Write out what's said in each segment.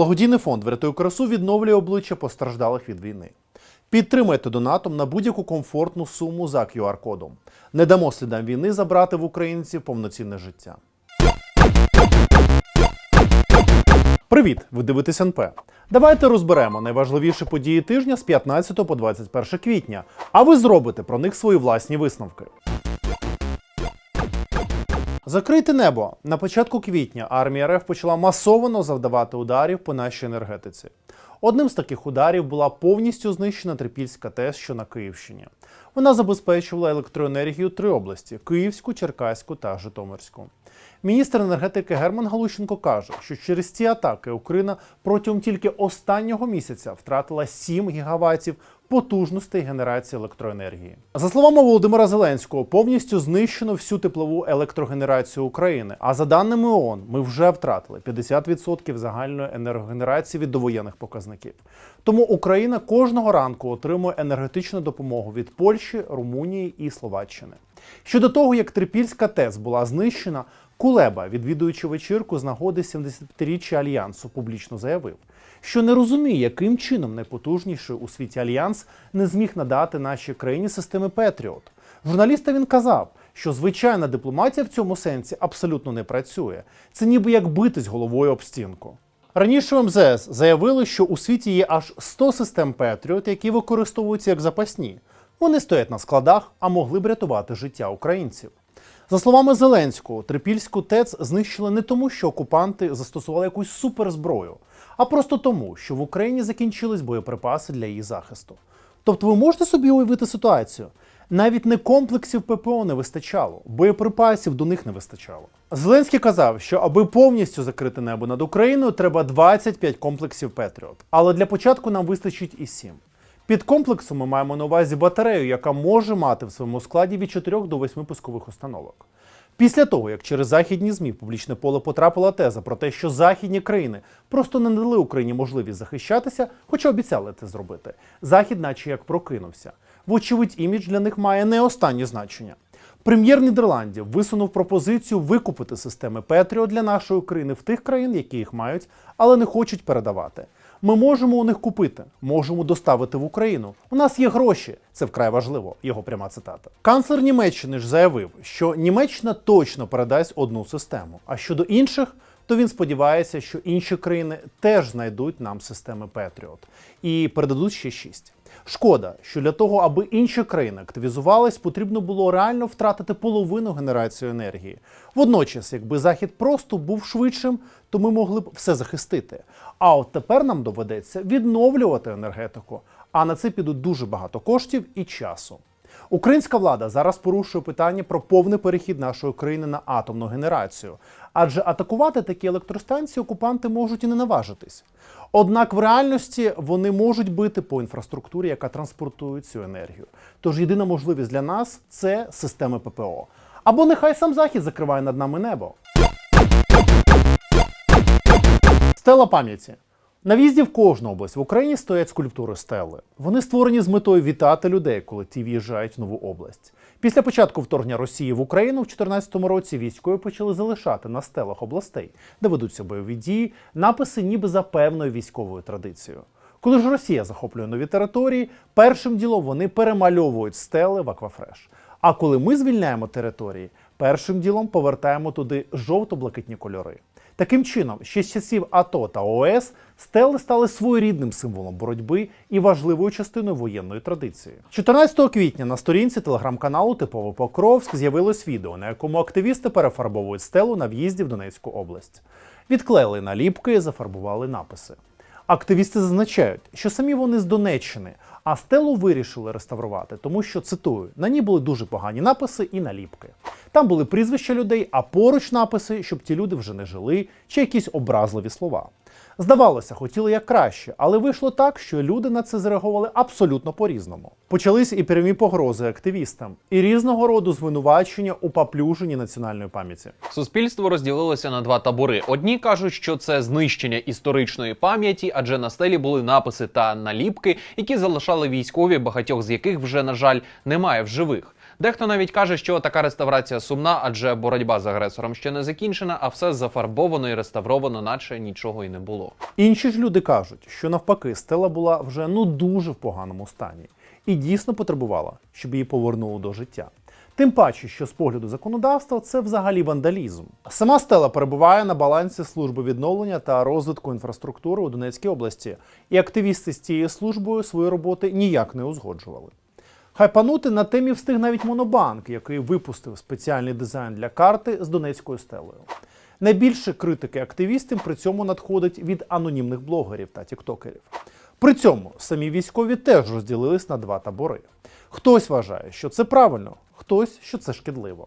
Благодійний фонд «Врятуй красу відновлює обличчя постраждалих від війни. Підтримайте донатом на будь-яку комфортну суму за QR-кодом. Не дамо слідам війни забрати в українців повноцінне життя. Привіт! Ви дивитесь НП. Давайте розберемо найважливіші події тижня з 15 по 21 квітня, а ви зробите про них свої власні висновки. Закрите небо на початку квітня армія РФ почала масово завдавати ударів по нашій енергетиці. Одним з таких ударів була повністю знищена Трипільська ТЕС, що на Київщині. Вона забезпечувала електроенергію три області: Київську, Черкаську та Житомирську. Міністр енергетики Герман Галущенко каже, що через ці атаки Україна протягом тільки останнього місяця втратила 7 гігаватів потужностей генерації електроенергії. За словами Володимира Зеленського, повністю знищено всю теплову електрогенерацію України. А за даними ООН, ми вже втратили 50% загальної енергогенерації від довоєнних показників. Тому Україна кожного ранку отримує енергетичну допомогу від Польщі, Румунії і Словаччини. Щодо того, як Трипільська ТЕС була знищена, Кулеба, відвідуючи вечірку з нагоди 75-річчя альянсу, публічно заявив, що не розуміє, яким чином найпотужніший у світі альянс не зміг надати нашій країні системи Петріот. Журналістам він казав, що звичайна дипломатія в цьому сенсі абсолютно не працює. Це ніби як битись головою об стінку. Раніше в МЗС заявили, що у світі є аж 100 систем Петріот, які використовуються як запасні. Вони стоять на складах, а могли б рятувати життя українців. За словами Зеленського, Трипільську ТЕЦ знищили не тому, що окупанти застосували якусь суперзброю, а просто тому, що в Україні закінчились боєприпаси для її захисту. Тобто ви можете собі уявити ситуацію? Навіть не комплексів ППО не вистачало, боєприпасів до них не вистачало. Зеленський казав, що аби повністю закрити небо над Україною, треба 25 комплексів Петріот. Але для початку нам вистачить і 7. Під комплексом ми маємо на увазі батарею, яка може мати в своєму складі від 4 до 8 пускових установок. Після того, як через західні ЗМІ в публічне поле потрапила теза про те, що західні країни просто не дали Україні можливість захищатися, хоча обіцяли це зробити, Захід, наче як прокинувся. Вочевидь, імідж для них має не останнє значення. Прем'єр Нідерландів висунув пропозицію викупити системи Петріо для нашої країни в тих країн, які їх мають, але не хочуть передавати. Ми можемо у них купити, можемо доставити в Україну. У нас є гроші. Це вкрай важливо. Його пряма цитата. Канцлер Німеччини ж заявив, що Німеччина точно передасть одну систему. А щодо інших, то він сподівається, що інші країни теж знайдуть нам системи Петріот і передадуть ще шість. Шкода, що для того, аби інші країни активізувались, потрібно було реально втратити половину генерації енергії. Водночас, якби захід просто був швидшим, то ми могли б все захистити. А от тепер нам доведеться відновлювати енергетику. А на це підуть дуже багато коштів і часу. Українська влада зараз порушує питання про повний перехід нашої країни на атомну генерацію, адже атакувати такі електростанції окупанти можуть і не наважитись. Однак в реальності вони можуть бити по інфраструктурі, яка транспортує цю енергію. Тож єдина можливість для нас це системи ППО. Або нехай сам захід закриває над нами небо. Стела пам'яті. На в'їзді в кожну область в Україні стоять скульптури стели. Вони створені з метою вітати людей, коли ті в'їжджають в нову область. Після початку вторгнення Росії в Україну в 2014 році військові почали залишати на стелах областей, де ведуться бойові дії, написи ніби за певною військовою традицією. Коли ж Росія захоплює нові території, першим ділом вони перемальовують стели в Аквафреш. А коли ми звільняємо території, першим ділом повертаємо туди жовто-блакитні кольори. Таким чином, ще з часів АТО та ООС стели стали своєрідним символом боротьби і важливою частиною воєнної традиції. 14 квітня на сторінці телеграм-каналу Типово Покровськ з'явилось відео, на якому активісти перефарбовують стелу на в'їзді в Донецьку область. Відклеїли наліпки і зафарбували написи. Активісти зазначають, що самі вони з Донеччини, а стелу вирішили реставрувати, тому що цитую: на ній були дуже погані написи і наліпки. Там були прізвища людей, а поруч написи, щоб ті люди вже не жили, чи якісь образливі слова. Здавалося, хотіли як краще, але вийшло так, що люди на це зреагували абсолютно по-різному. Почались і прямі погрози активістам, і різного роду звинувачення у поплюженні національної пам'яті. Суспільство розділилося на два табори. Одні кажуть, що це знищення історичної пам'яті, адже на стелі були написи та наліпки, які залишали військові, багатьох з яких вже на жаль немає в живих. Дехто навіть каже, що така реставрація сумна, адже боротьба з агресором ще не закінчена, а все зафарбовано і реставровано, наче нічого й не було. Інші ж люди кажуть, що навпаки стела була вже ну дуже в поганому стані і дійсно потребувала, щоб її повернуло до життя. Тим паче, що з погляду законодавства це взагалі вандалізм. Сама стела перебуває на балансі служби відновлення та розвитку інфраструктури у Донецькій області, і активісти з цією службою свої роботи ніяк не узгоджували. Хайпанути на темі встиг навіть Монобанк, який випустив спеціальний дизайн для карти з Донецькою стелею. Найбільше критики активістам при цьому надходить від анонімних блогерів та тіктокерів. При цьому самі військові теж розділились на два табори. Хтось вважає, що це правильно, хтось, що це шкідливо.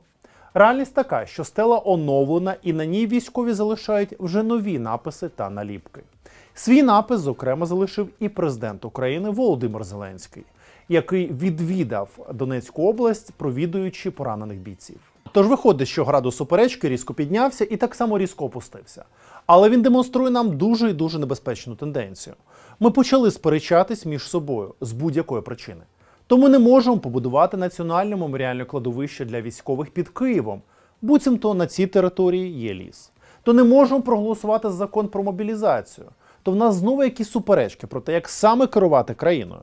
Реальність така, що стела оновлена і на ній військові залишають вже нові написи та наліпки. Свій напис, зокрема, залишив і президент України Володимир Зеленський, який відвідав Донецьку область, провідуючи поранених бійців. Тож виходить, що градус суперечки різко піднявся і так само різко опустився. Але він демонструє нам дуже і дуже небезпечну тенденцію. Ми почали сперечатись між собою з будь-якої причини. Тому не можемо побудувати національне меморіальне кладовище для військових під Києвом, буцімто на цій території є ліс. То не можемо проголосувати за закон про мобілізацію. То в нас знову якісь суперечки про те, як саме керувати країною.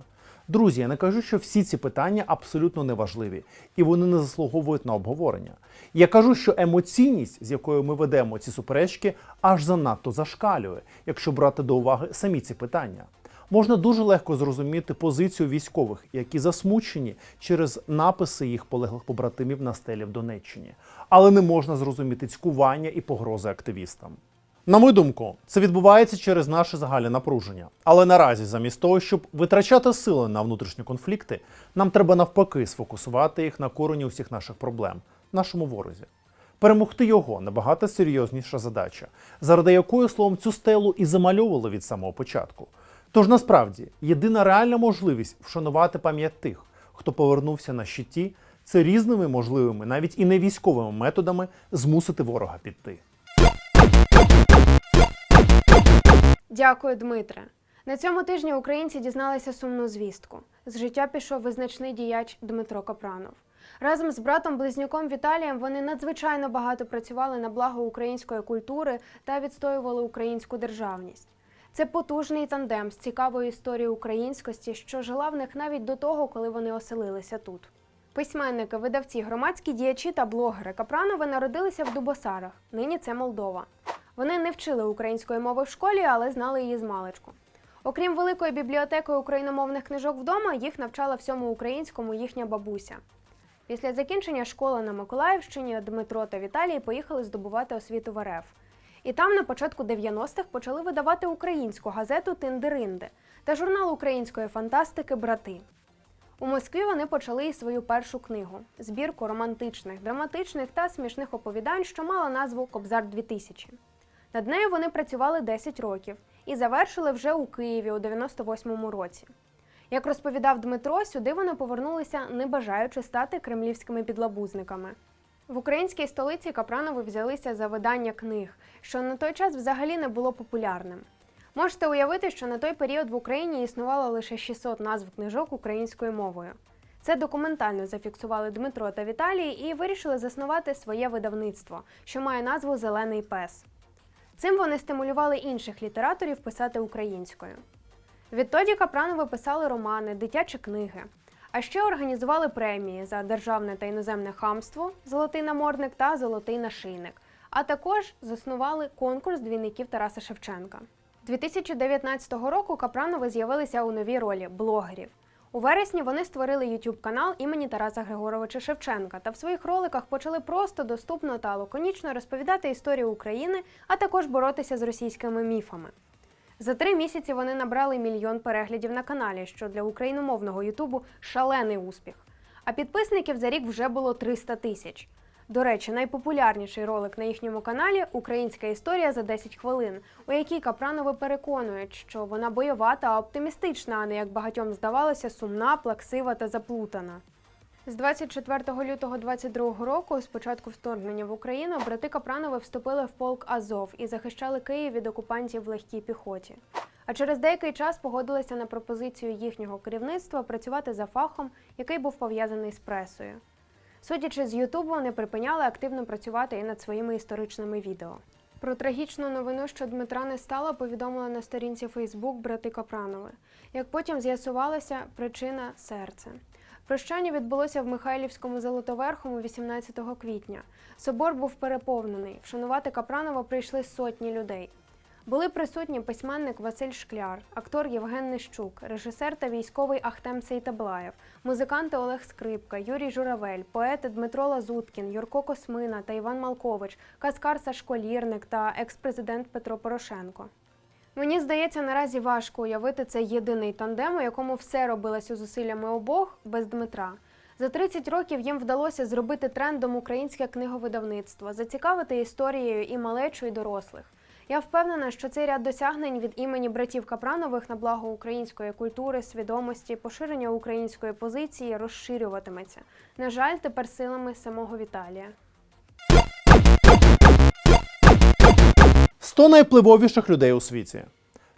Друзі, я не кажу, що всі ці питання абсолютно неважливі і вони не заслуговують на обговорення. Я кажу, що емоційність, з якою ми ведемо ці суперечки, аж занадто зашкалює, якщо брати до уваги самі ці питання. Можна дуже легко зрозуміти позицію військових, які засмучені через написи їх полеглих побратимів на стелі в Донеччині, але не можна зрозуміти цькування і погрози активістам. На мою думку, це відбувається через наше загальне напруження. Але наразі, замість того, щоб витрачати сили на внутрішні конфлікти, нам треба навпаки сфокусувати їх на корені усіх наших проблем, нашому ворозі. Перемогти його набагато серйозніша задача, заради якої словом цю стелу і замальовували від самого початку. Тож насправді єдина реальна можливість вшанувати пам'ять тих, хто повернувся на щиті, це різними можливими, навіть і не військовими методами змусити ворога піти. Дякую, Дмитре. На цьому тижні українці дізналися сумну звістку. З життя пішов визначний діяч Дмитро Капранов. Разом з братом близнюком Віталієм вони надзвичайно багато працювали на благо української культури та відстоювали українську державність. Це потужний тандем з цікавою історією українськості, що жила в них навіть до того, коли вони оселилися тут. Письменники, видавці, громадські діячі та блогери Капранови народилися в Дубосарах. Нині це Молдова. Вони не вчили української мови в школі, але знали її з маличку. Окрім великої бібліотеки україномовних книжок вдома, їх навчала всьому українському їхня бабуся. Після закінчення школи на Миколаївщині Дмитро та Віталій поїхали здобувати освіту в РФ. І там на початку 90-х почали видавати українську газету Тиндеринди та журнал української фантастики Брати. У Москві вони почали і свою першу книгу збірку романтичних, драматичних та смішних оповідань, що мала назву Кобзар 2000. Над нею вони працювали 10 років і завершили вже у Києві у 98-му році. Як розповідав Дмитро, сюди вони повернулися, не бажаючи стати кремлівськими підлабузниками. В українській столиці Капранови взялися за видання книг, що на той час взагалі не було популярним. Можете уявити, що на той період в Україні існувало лише 600 назв книжок українською мовою. Це документально зафіксували Дмитро та Віталій і вирішили заснувати своє видавництво, що має назву Зелений пес. Цим вони стимулювали інших літераторів писати українською. Відтоді Капранови писали романи, дитячі книги. А ще організували премії за державне та іноземне хамство Золотий намордник та Золотий нашийник. А також заснували конкурс двійників Тараса Шевченка. 2019 року Капранови з'явилися у новій ролі блогерів. У вересні вони створили YouTube канал імені Тараса Григоровича Шевченка та в своїх роликах почали просто доступно та лаконічно розповідати історію України, а також боротися з російськими міфами. За три місяці вони набрали мільйон переглядів на каналі, що для україномовного Ютубу шалений успіх. А підписників за рік вже було 300 тисяч. До речі, найпопулярніший ролик на їхньому каналі Українська історія за 10 хвилин, у якій Капранови переконують, що вона бойова та оптимістична, а не як багатьом здавалося, сумна, плаксива та заплутана. З 24 лютого 2022 року, з початку вторгнення в Україну, брати Капранови вступили в полк Азов і захищали Київ від окупантів в легкій піхоті. А через деякий час погодилися на пропозицію їхнього керівництва працювати за фахом, який був пов'язаний з пресою. Судячи з Ютубу, не припиняли активно працювати і над своїми історичними відео. Про трагічну новину, що Дмитра не стало, повідомили на сторінці Фейсбук брати Капранови. Як потім з'ясувалося, причина серце. Прощання відбулося в Михайлівському Золотоверхому 18 квітня. Собор був переповнений. Вшанувати Капранова прийшли сотні людей. Були присутні письменник Василь Шкляр, актор Євген Нищук, режисер та військовий Ахтем Сейтаблаєв, музиканти Олег Скрипка, Юрій Журавель, поети Дмитро Лазуткін, Юрко Космина та Іван Малкович, каскар Сашко Лірник та екс-президент Петро Порошенко. Мені здається, наразі важко уявити цей єдиний тандем, у якому все робилося зусиллями обох без Дмитра. За 30 років їм вдалося зробити трендом українське книговидавництво, зацікавити історією і малечу, і дорослих. Я впевнена, що цей ряд досягнень від імені братів Капранових на благо української культури, свідомості, поширення української позиції розширюватиметься. На жаль, тепер силами самого Віталія. 100 найвпливовіших людей у світі.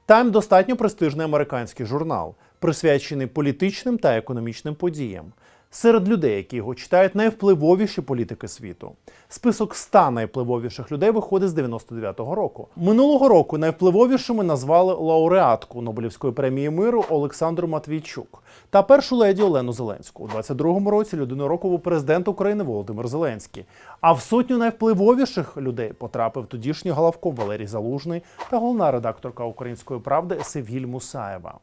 Тайм достатньо престижний американський журнал, присвячений політичним та економічним подіям. Серед людей, які його читають, найвпливовіші політики світу. Список 100 найвпливовіших людей виходить з 99-го року. Минулого року найвпливовішими назвали лауреатку Нобелівської премії миру Олександру Матвійчук та першу леді Олену Зеленську. У 22-му році людину року був президент України Володимир Зеленський. А в сотню найвпливовіших людей потрапив тодішній головком Валерій Залужний та головна редакторка Української правди Севгіль Мусаєва.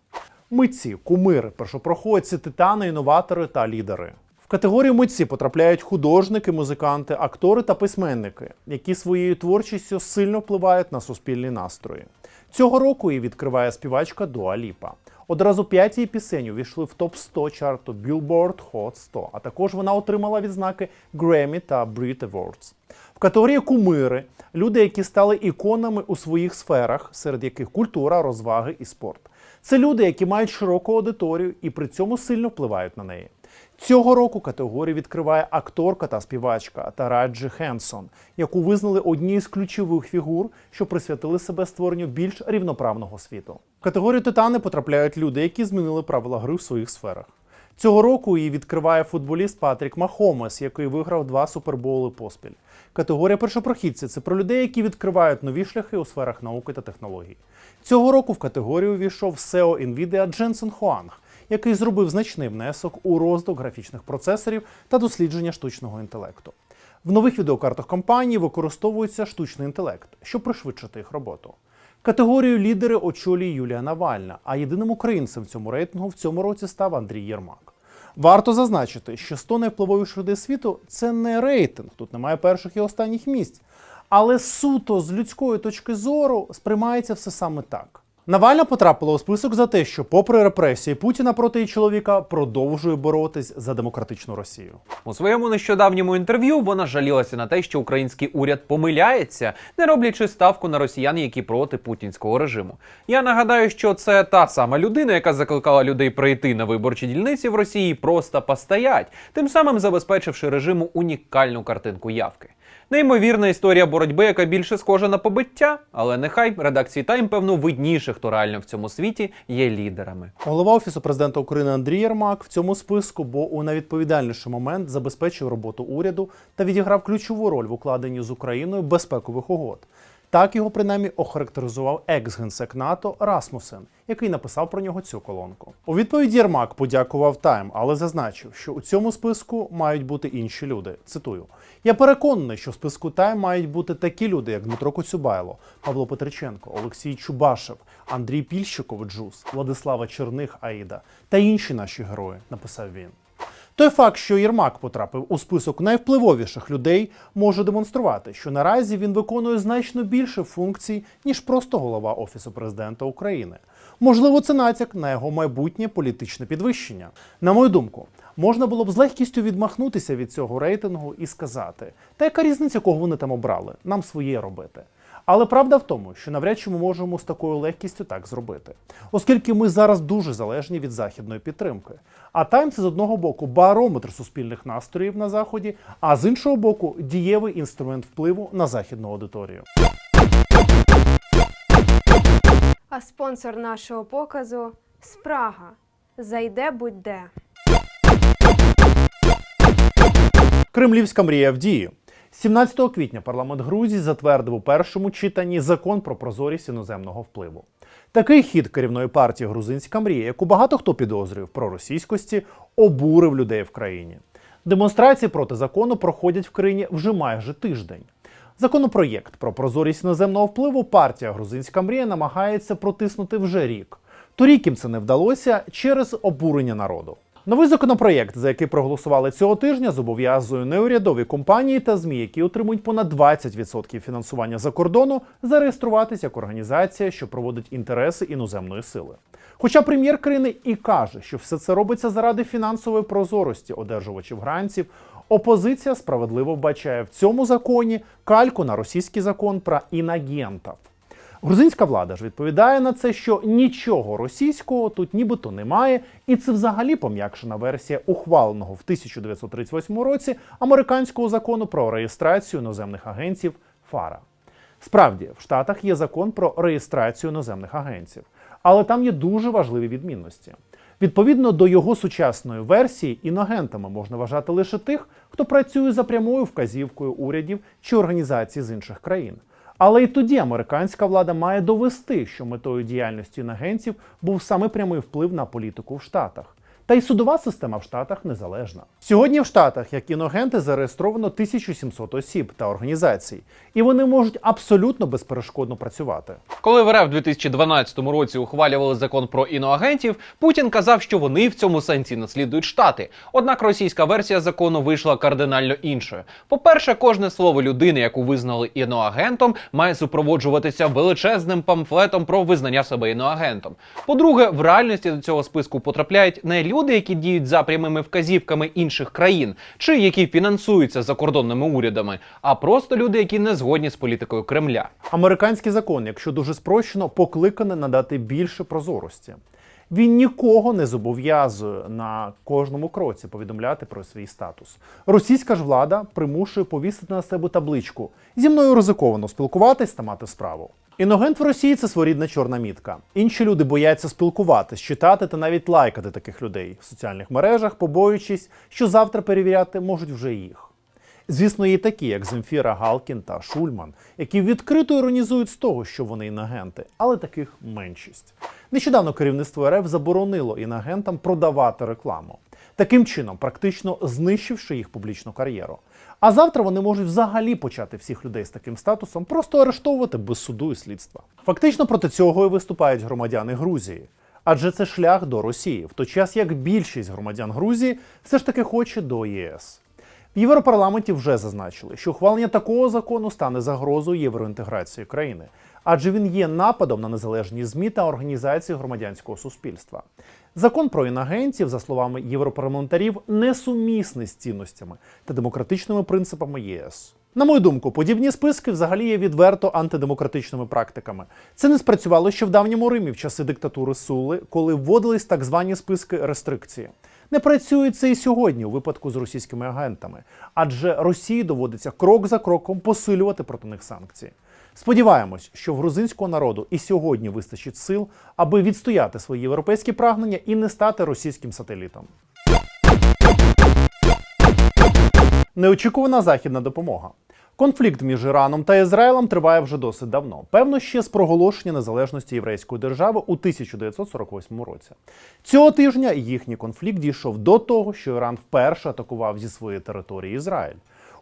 Митці, кумири, першопроходці, титани, інноватори та лідери. В категорію митці потрапляють художники, музиканти, актори та письменники, які своєю творчістю сильно впливають на суспільні настрої. Цього року її відкриває співачка Дуа Ліпа. Одразу п'ять її пісень увійшли в топ 100 чарту Billboard Hot 100, а також вона отримала відзнаки Grammy та Brit Awards. В категорії кумири люди, які стали іконами у своїх сферах, серед яких культура, розваги і спорт. Це люди, які мають широку аудиторію і при цьому сильно впливають на неї. Цього року категорію відкриває акторка та співачка Тараджі Хенсон, яку визнали однією з ключових фігур, що присвятили себе створенню більш рівноправного світу. В категорію титани потрапляють люди, які змінили правила гри в своїх сферах. Цього року її відкриває футболіст Патрік Махомес, який виграв два супербоули поспіль. Категорія першопрохідці це про людей, які відкривають нові шляхи у сферах науки та технологій. Цього року в категорію війшов SEO NVIDIA Дженсен Хуанг, який зробив значний внесок у розвиток графічних процесорів та дослідження штучного інтелекту. В нових відеокартах компанії використовується штучний інтелект, щоб пришвидшити їх роботу. Категорію лідери очолює Юлія Навальна, а єдиним українцем в цьому рейтингу в цьому році став Андрій Єрмак. Варто зазначити, що 100 найвпливовіших людей світу це не рейтинг, тут немає перших і останніх місць. Але суто з людської точки зору сприймається все саме так. Навальна потрапила у список за те, що, попри репресії Путіна проти її чоловіка, продовжує боротись за демократичну Росію. У своєму нещодавньому інтерв'ю вона жалілася на те, що український уряд помиляється, не роблячи ставку на росіян, які проти путінського режиму. Я нагадаю, що це та сама людина, яка закликала людей прийти на виборчі дільниці в Росії, просто постоять, тим самим забезпечивши режиму унікальну картинку явки. Неймовірна історія боротьби, яка більше схожа на побиття, але нехай редакції Тайм, певно, видніше, хто реально в цьому світі є лідерами. Голова офісу президента України Андрій Єрмак в цьому списку, бо у найвідповідальніший момент забезпечив роботу уряду та відіграв ключову роль в укладенні з Україною безпекових угод. Так його принаймні охарактеризував екс-генсек НАТО Расмусен, який написав про нього цю колонку. У відповідь Єрмак подякував Тайм, але зазначив, що у цьому списку мають бути інші люди. Цитую: я переконаний, що в списку Тайм мають бути такі люди, як Дмитро Коцюбайло, Павло Петриченко, Олексій Чубашев, Андрій Пільщиков Джус, Владислава Черних Аїда та інші наші герої, написав він. Той факт, що Єрмак потрапив у список найвпливовіших людей, може демонструвати, що наразі він виконує значно більше функцій, ніж просто голова Офісу президента України. Можливо, це натяк на його майбутнє політичне підвищення. На мою думку, можна було б з легкістю відмахнутися від цього рейтингу і сказати: та яка різниця, кого вони там обрали? Нам своє робити. Але правда в тому, що навряд чи ми можемо з такою легкістю так зробити, оскільки ми зараз дуже залежні від західної підтримки. А Тайм це з одного боку барометр суспільних настроїв на заході, а з іншого боку дієвий інструмент впливу на західну аудиторію. А спонсор нашого показу Спрага. Зайде будь-де. Кремлівська мрія в дії. 17 квітня парламент Грузії затвердив у першому читанні закон про прозорість іноземного впливу. Такий хід керівної партії Грузинська мрія, яку багато хто підозрює в проросійськості, обурив людей в країні. Демонстрації проти закону проходять в країні вже майже тиждень. Законопроєкт про прозорість іноземного впливу партія Грузинська мрія намагається протиснути вже рік. Торік їм це не вдалося через обурення народу. Новий законопроєкт, за який проголосували цього тижня, зобов'язує неурядові компанії та ЗМІ, які отримують понад 20% фінансування за кордону, зареєструватися як організація, що проводить інтереси іноземної сили. Хоча прем'єр країни і каже, що все це робиться заради фінансової прозорості одержувачів грантів, опозиція справедливо вбачає в цьому законі кальку на російський закон про інагентів. Грузинська влада ж відповідає на це, що нічого російського тут нібито немає, і це взагалі пом'якшена версія ухваленого в 1938 році американського закону про реєстрацію іноземних агентів ФАРА. Справді, в Штатах є закон про реєстрацію іноземних агентів, але там є дуже важливі відмінності. Відповідно до його сучасної версії, інагентами можна вважати лише тих, хто працює за прямою вказівкою урядів чи організацій з інших країн. Але і тоді американська влада має довести, що метою діяльності інагентів був саме прямий вплив на політику в Штатах. Та й судова система в Штатах незалежна. Сьогодні в Штатах як іногенти зареєстровано 1700 осіб та організацій, і вони можуть абсолютно безперешкодно працювати. Коли в РФ в 2012 році ухвалювали закон про іноагентів, Путін казав, що вони в цьому сенсі наслідують штати. Однак російська версія закону вийшла кардинально іншою. По-перше, кожне слово людини, яку визнали іноагентом, має супроводжуватися величезним памфлетом про визнання себе іноагентом. По-друге, в реальності до цього списку потрапляють не люди, які діють за прямими вказівками інших країн, чи які фінансуються закордонними урядами, а просто люди, які не згодні з політикою Кремля. Американський закон, якщо дуже спрощено, покликаний надати більше прозорості. Він нікого не зобов'язує на кожному кроці повідомляти про свій статус. Російська ж влада примушує повісити на себе табличку зі мною ризиковано спілкуватись та мати справу. Іногент в Росії це своєрідна чорна мітка. Інші люди бояться спілкуватись, читати та навіть лайкати таких людей в соціальних мережах, побоюючись, що завтра перевіряти можуть вже їх. Звісно, є такі, як Земфіра Галкін та Шульман, які відкрито іронізують з того, що вони інагенти, але таких меншість. Нещодавно керівництво РФ заборонило інагентам продавати рекламу, таким чином практично знищивши їх публічну кар'єру. А завтра вони можуть взагалі почати всіх людей з таким статусом просто арештовувати без суду і слідства. Фактично проти цього і виступають громадяни Грузії. Адже це шлях до Росії, в той час як більшість громадян Грузії все ж таки хоче до ЄС. В Європарламенті вже зазначили, що ухвалення такого закону стане загрозою євроінтеграції країни, адже він є нападом на незалежні ЗМІ та організації громадянського суспільства. Закон про інагентів, за словами європарламентарів, несумісний з цінностями та демократичними принципами ЄС. На мою думку, подібні списки взагалі є відверто антидемократичними практиками. Це не спрацювало ще в давньому Римі в часи диктатури Сули, коли вводились так звані списки рестрикції. Не працює це і сьогодні у випадку з російськими агентами, адже Росії доводиться крок за кроком посилювати проти них санкції. Сподіваємось, що в грузинського народу і сьогодні вистачить сил, аби відстояти свої європейські прагнення і не стати російським сателітом. Неочікувана західна допомога. Конфлікт між Іраном та Ізраїлем триває вже досить давно. Певно, ще з проголошення незалежності єврейської держави у 1948 році. Цього тижня їхній конфлікт дійшов до того, що Іран вперше атакував зі своєї території Ізраїль.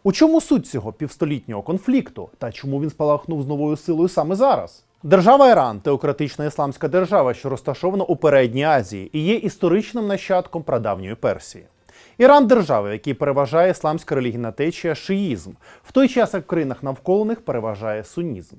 У чому суть цього півстолітнього конфлікту та чому він спалахнув з новою силою саме зараз? Держава Іран теократична ісламська держава, що розташована у передній Азії, і є історичним нащадком прадавньої Персії. Іран держава, в якій переважає ісламська релігійна течія шиїзм, в той час як в країнах навколо них переважає сунізм.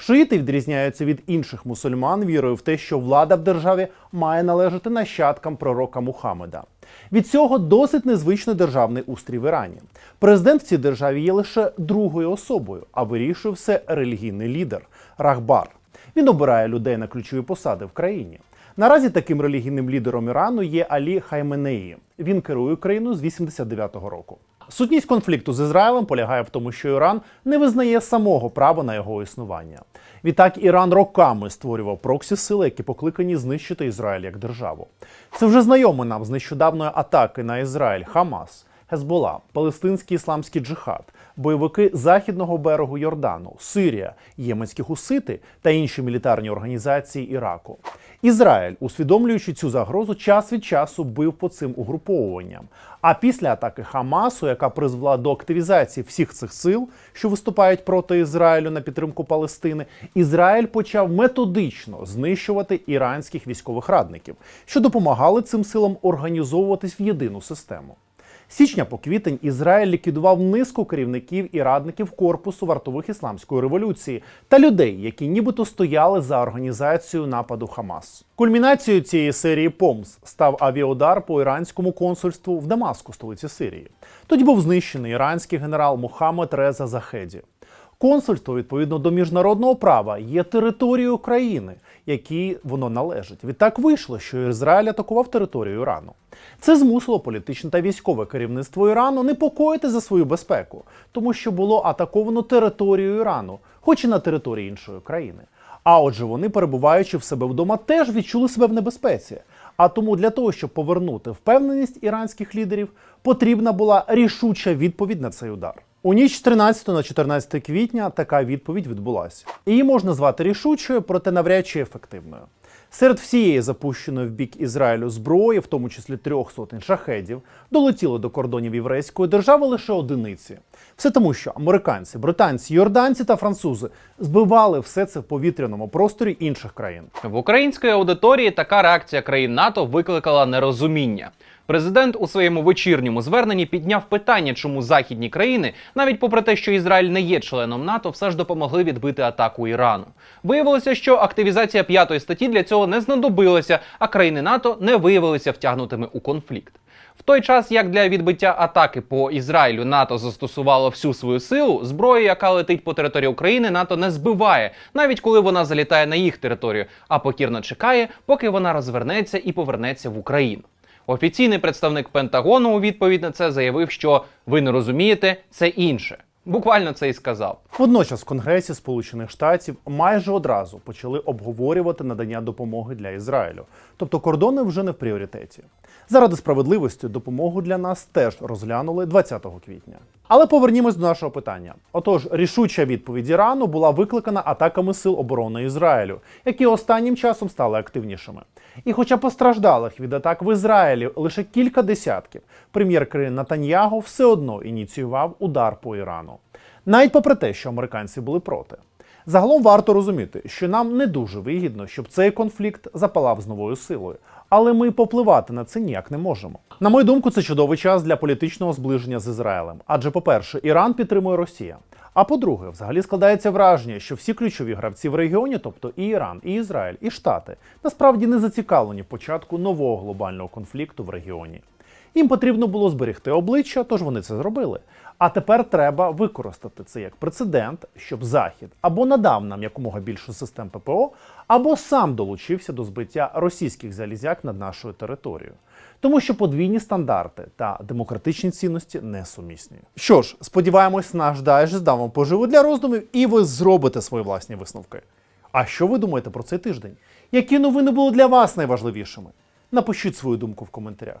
Шиїти відрізняються від інших мусульман вірою в те, що влада в державі має належати нащадкам пророка Мухаммеда. Від цього досить незвичний державний устрій в Ірані. Президент в цій державі є лише другою особою, а вирішує все релігійний лідер Рахбар. Він обирає людей на ключові посади в країні. Наразі таким релігійним лідером Ірану є Алі Хайменеї. Він керує країною з 89-го року. Сутність конфлікту з Ізраїлем полягає в тому, що Іран не визнає самого права на його існування. Відтак Іран роками створював проксі сили, які покликані знищити Ізраїль як державу. Це вже знайомо нам з нещодавної атаки на Ізраїль Хамас. Хезбола, Палестинський ісламський джихад, бойовики західного берегу Йордану, Сирія, єменські хусити та інші мілітарні організації Іраку. Ізраїль, усвідомлюючи цю загрозу, час від часу бив по цим угруповуванням. А після атаки Хамасу, яка призвела до активізації всіх цих сил, що виступають проти Ізраїлю на підтримку Палестини, Ізраїль почав методично знищувати іранських військових радників, що допомагали цим силам організовуватись в єдину систему. Січня по квітень Ізраїль ліквідував низку керівників і радників корпусу вартових ісламської революції та людей, які нібито стояли за організацією нападу Хамас. Кульмінацією цієї серії помс став авіаудар по іранському консульству в Дамаску, столиці Сирії. Тоді був знищений іранський генерал Мухаммед Реза Захеді. Консульство, відповідно до міжнародного права, є територією країни, якій воно належить. Відтак вийшло, що Ізраїль атакував територію Ірану. Це змусило політичне та військове керівництво Ірану непокоїти за свою безпеку, тому що було атаковано територію Ірану, хоч і на території іншої країни. А отже, вони, перебуваючи в себе вдома, теж відчули себе в небезпеці. А тому для того, щоб повернути впевненість іранських лідерів, потрібна була рішуча відповідь на цей удар. У ніч з 13 на 14 квітня така відповідь відбулася. Її можна звати рішучою, проте навряд чи ефективною. Серед всієї запущеної в бік Ізраїлю зброї, в тому числі трьох сотень шахедів, долетіли до кордонів єврейської держави лише одиниці. Все тому, що американці, британці, йорданці та французи збивали все це в повітряному просторі інших країн. В української аудиторії така реакція країн НАТО викликала нерозуміння. Президент у своєму вечірньому зверненні підняв питання, чому західні країни, навіть попри те, що Ізраїль не є членом НАТО, все ж допомогли відбити атаку Ірану. Виявилося, що активізація п'ятої статті для цього не знадобилася, а країни НАТО не виявилися втягнутими у конфлікт. В той час, як для відбиття атаки по Ізраїлю НАТО застосувало всю свою силу, зброю, яка летить по території України, НАТО не збиває, навіть коли вона залітає на їх територію, а покірно чекає, поки вона розвернеться і повернеться в Україну. Офіційний представник Пентагону у відповідь на це заявив, що ви не розумієте, це інше. Буквально це і сказав. Водночас в Конгресі Сполучених Штатів майже одразу почали обговорювати надання допомоги для Ізраїлю, тобто кордони вже не в пріоритеті. Заради справедливості допомогу для нас теж розглянули 20 квітня. Але повернімось до нашого питання. Отож, рішуча відповідь Ірану була викликана атаками сил оборони Ізраїлю, які останнім часом стали активнішими. І хоча постраждалих від атак в Ізраїлі лише кілька десятків, прем'єр країни Натаньяго все одно ініціював удар по Ірану. Навіть попри те, що американці були проти. Загалом варто розуміти, що нам не дуже вигідно, щоб цей конфлікт запалав з новою силою, але ми попливати на це ніяк не можемо. На мою думку, це чудовий час для політичного зближення з Ізраїлем. Адже, по-перше, Іран підтримує Росія. А по-друге, взагалі складається враження, що всі ключові гравці в регіоні, тобто і Іран, і Ізраїль, і Штати, насправді не зацікавлені в початку нового глобального конфлікту в регіоні. Їм потрібно було зберегти обличчя, тож вони це зробили. А тепер треба використати це як прецедент, щоб Захід або надав нам якомога більше систем ППО, або сам долучився до збиття російських залізяк над нашою територією. Тому що подвійні стандарти та демократичні цінності несумісні. Що ж, сподіваємось, наш дайджест дав вам поживу для роздумів, і ви зробите свої власні висновки. А що ви думаєте про цей тиждень? Які новини були для вас найважливішими? Напишіть свою думку в коментарях.